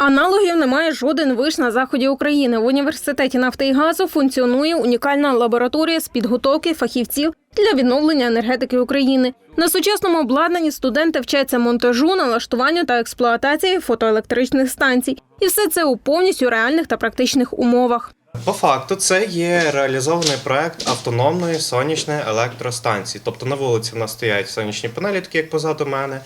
Аналогів немає жоден виш на заході України. В університеті нафти і газу функціонує унікальна лабораторія з підготовки фахівців для відновлення енергетики України. На сучасному обладнанні студенти вчаться монтажу, налаштуванню та експлуатації фотоелектричних станцій. І все це у повністю реальних та практичних умовах. По факту, це є реалізований проект автономної сонячної електростанції. Тобто на вулиці в нас стоять сонячні панелі, такі як позаду мене.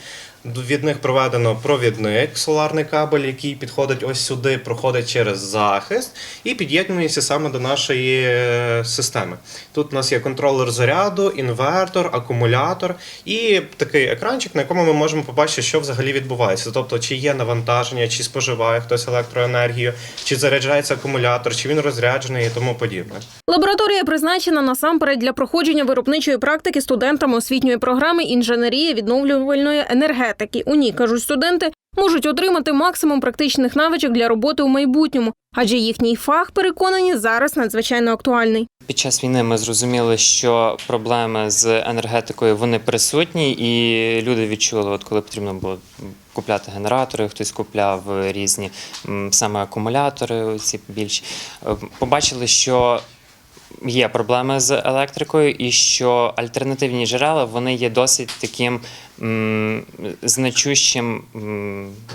Від них проведено провідник, соларний кабель, який підходить ось сюди, проходить через захист і під'єднується саме до нашої е, системи. Тут у нас є контролер заряду, інвертор, акумулятор і такий екранчик, на якому ми можемо побачити, що взагалі відбувається. Тобто, чи є навантаження, чи споживає хтось електроенергію, чи заряджається акумулятор, чи він розряджений і тому подібне. Лабораторія призначена насамперед для проходження виробничої практики студентами освітньої програми інженерії відновлювальної енергетики. У ній кажуть студенти можуть отримати максимум практичних навичок для роботи у майбутньому, адже їхній фах переконані зараз надзвичайно актуальний. Під час війни ми зрозуміли, що проблеми з енергетикою вони присутні, і люди відчули, от коли потрібно було купляти генератори, хтось купляв різні саме акумулятори, ці більш е, побачили, що є проблеми з електрикою, і що альтернативні джерела вони є досить таким значущим,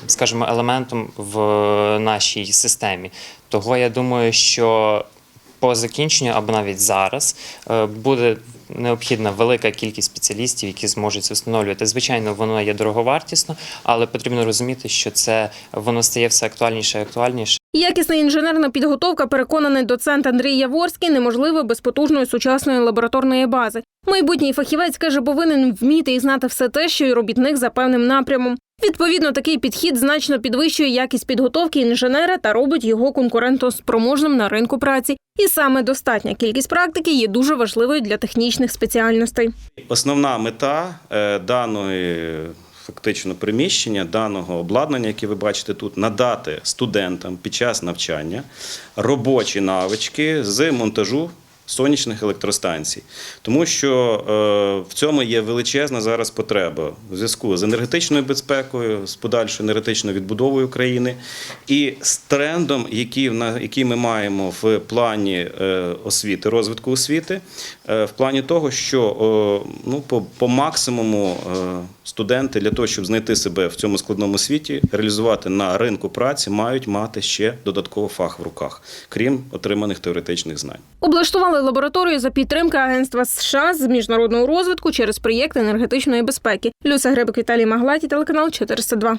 скажімо, елементом в нашій системі. Того я думаю, що по закінченню або навіть зараз е, буде необхідна велика кількість спеціалістів, які зможуть це встановлювати. Звичайно, воно є дороговартісно, але потрібно розуміти, що це воно стає все актуальніше і актуальніше. Якісна інженерна підготовка, переконаний доцент Андрій Яворський, неможлива без потужної сучасної лабораторної бази. Майбутній фахівець каже, повинен вміти і знати все те, що й робітник за певним напрямом. Відповідно, такий підхід значно підвищує якість підготовки інженера та робить його конкурентоспроможним на ринку праці. І саме достатня кількість практики є дуже важливою для технічних спеціальностей. Основна мета е, даної фактично приміщення, даного обладнання, яке ви бачите тут, надати студентам під час навчання робочі навички з монтажу. Сонячних електростанцій, тому що е, в цьому є величезна зараз потреба у зв'язку з енергетичною безпекою, з подальшою енергетичною відбудовою країни і з трендом, який, який ми маємо в плані е, освіти, розвитку освіти, е, в плані того, що е, ну, по, по максимуму е, студенти для того, щоб знайти себе в цьому складному світі, реалізувати на ринку праці, мають мати ще додатковий фах в руках, крім отриманих теоретичних знань. Облаштували лабораторію за підтримки Агентства США з міжнародного розвитку через проєкт енергетичної безпеки. Люся Гребик, Віталій Маглаті, телеканал 402.